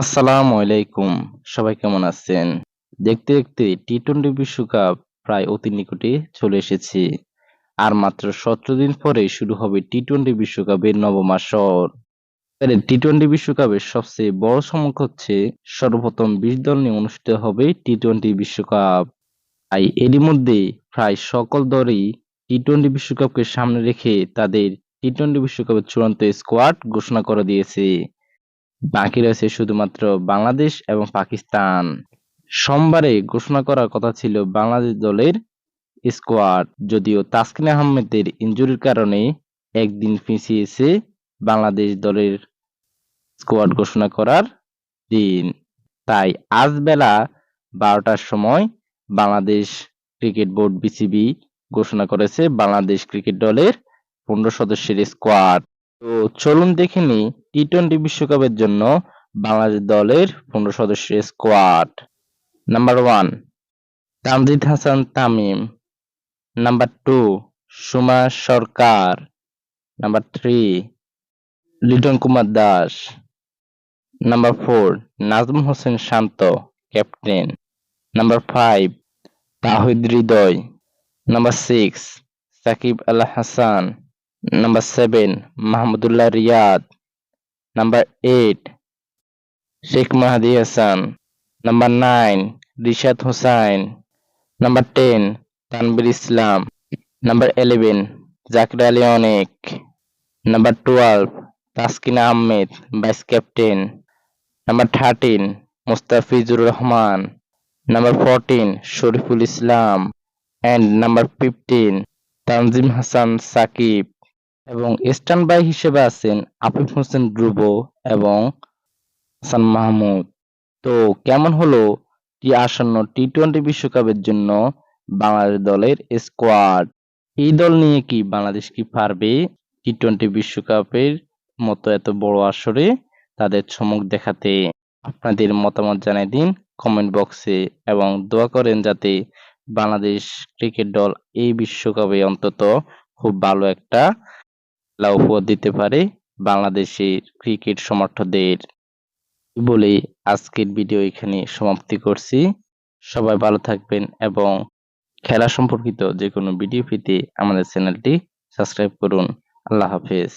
আসসালামু আলাইকুম। সবাই কেমন আছেন? দেখতে দেখতে টি টোয়েন্টি বিশ্বকাপ প্রায় অতি নিকটে চলে এসেছে। আর মাত্র সতেরো দিন পরে শুরু হবে টি টোয়েন্টি বিশ্বকাপের নবম আসর। টি টোয়েন্টি বিশ্বকাপের সবচেয়ে বড় চমক হচ্ছে সর্বপ্রথম বিশ দল নিয়ে অনুষ্ঠিত হবে টি টোয়েন্টি বিশ্বকাপ। তাই এরই মধ্যে প্রায় সকল দলই টি টোয়েন্টি বিশ্বকাপকে সামনে রেখে তাদের টি টোয়েন্টি বিশ্বকাপের চূড়ান্ত স্কোয়াড ঘোষণা করে দিয়েছে। বাকি রয়েছে শুধুমাত্র বাংলাদেশ এবং পাকিস্তান। সোমবারে ঘোষণা করার কথা ছিল বাংলাদেশ দলের স্কোয়াড যদিও তাসকিন আহমেদের ইনজুরির কারণে একদিন পিছিয়েছে বাংলাদেশ দলের স্কোয়াড ঘোষণা করার দিন। তাই আজ বেলা বারোটার সময় বাংলাদেশ ক্রিকেট বোর্ড বিসিবি ঘোষণা করেছে বাংলাদেশ ক্রিকেট দলের পনেরো সদস্যের স্কোয়াড তো চলুন দেখে নিই টি টোয়েন্টি বিশ্বকাপের জন্য বাংলাদেশ দলের পনেরো সদস্যের squad number one Tamjid Hasan Tamim. Number two Soumya Sarkar. Number three Liton Kumar Das. Number four Najmul Hossain Shanto captain number five Towhid Hridoy. Number six Shakib Al Hasan. Number seven Mahmudullah Riyad number eight Shaikh Mahedi Hasan number nine Rishad Hossain number ten Tanvir Islam number eleven Jaker Ali Anik number twelve Taskin Ahmed vice captain number thirteen Mustafizur Rahman number fourteen Shoriful Islam and number fifteen Tanzim Hasan Sakib এবং stand by হিসেবে আছেন আফিফ হোসেন ধ্রুব এবং হাসান মাহমুদ। তো কেমন হলো টি আসন্ন T twenty বিশ্বকাপের জন্য বাংলাদেশ দলের স্কোয়াড এই দল নিয়ে কি বাংলাদেশ কি পারবে টি টোয়েন্টি বিশ্বকাপের মতো এত বড় আসরে? তাদের চমক দেখাতে আপনাদের মতামত জানাই দিন কমেন্ট বক্সে এবং দোয়া করেন যাতে বাংলাদেশ ক্রিকেট দল এই বিশ্বকাপে অন্তত খুব ভালো একটা খেলা উপহার দিতে পারে বাংলাদেশের ক্রিকেট সমর্থকদের বলে আজকের ভিডিও এখানে সমাপ্তি করছি। সবাই ভালো থাকবেন এবং খেলা সম্পর্কিত যে কোনো ভিডিও পেতে আমাদের চ্যানেলটি সাবস্ক্রাইব করুন। আল্লাহ হাফেজ।